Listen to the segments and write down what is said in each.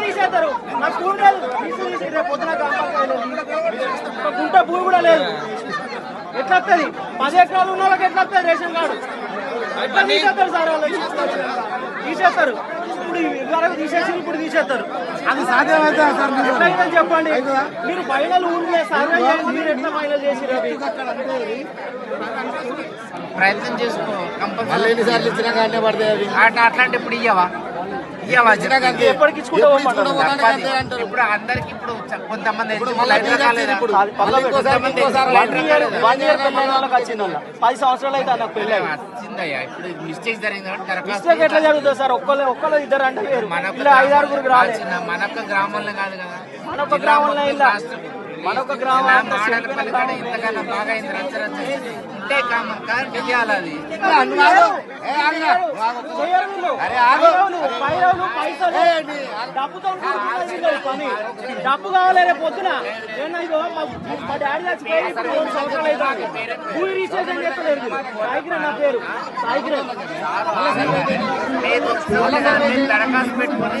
తీసేస్తారు నాకు భూమి లేదు రేపు పొద్దున గుంట భూమి కూడా లేదు ఎట్లా వస్తుంది పది ఎకరాలు ఉన్న వాళ్ళకి ఎట్లా వస్తుంది రేషన్ కార్డు ఎట్లా తీసేస్తారు సార్ వాళ్ళు? తీసేస్తారు ఇప్పుడు తీసేసి ఇప్పుడు తీసేస్తారు అది సాధ్యమైతే సార్ ఎట్లయితే చెప్పండి మీరు మహిళలు ఊరికే సర్వే చేయండి మీరు ఎట్లా మహిళలు చేసి ప్రయత్నం చేసుకో కంపల్సరీ అట్లాంటి ఇప్పుడు ఇయ్యవా ఇప్పుడు అందరికి ఇప్పుడు కొంతమంది పది సంవత్సరాలు అయితే నాకు పెళ్ళి ఇప్పుడు మిస్టేక్ జరిగింది మిస్టేక్ ఎట్లా జరుగుతుంది సార్? ఒక్కళ్ళు ఒక్కళ్ళు ఇద్దరు అంటే చిన్న మనొక్క గ్రామంలో కాదు కదా. మనొక్క జిల్లా గ్రామంలో మనొక్క గ్రామం. ఇంతకన్నా బాగా అయింది రచ్చ రచ్చ ఉంటే కామన్ అది డబ్బు కావాలి రేపు పొద్దున. మా- డాడీ చచ్చిపోయి సంవత్సరాలు భూమి రిజిస్ట్రేషన్ చేస్తలేదు నా పేరు. దరఖాస్తు పెట్టుకొని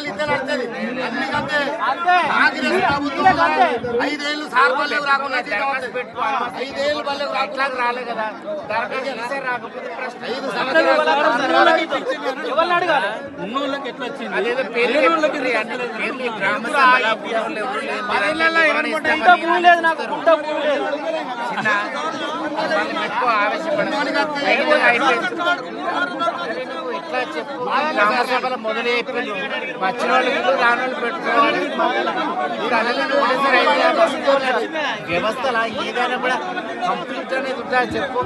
ఐదు. ఐదు. వీళ్ళకి అంతే. ఐదేళ్ళు సార్ పల్లెకు రాకుండా ఐదేళ్ళు పల్లెకు అట్లా రాలే కదా. అరే నువ్వు ఇట్లా చెప్పు? గ్రామ సభలో మొదలు అయిపోయింది వచ్చిన వాళ్ళు వీళ్ళు, రాని వాళ్ళు పెట్టుకోవాలి. ఇప్పుడు అలాగే ఒకటేసారి ఐదు ఏదైనా కూడా కంప్లీట్ అనేది ఉంటా చెప్పు.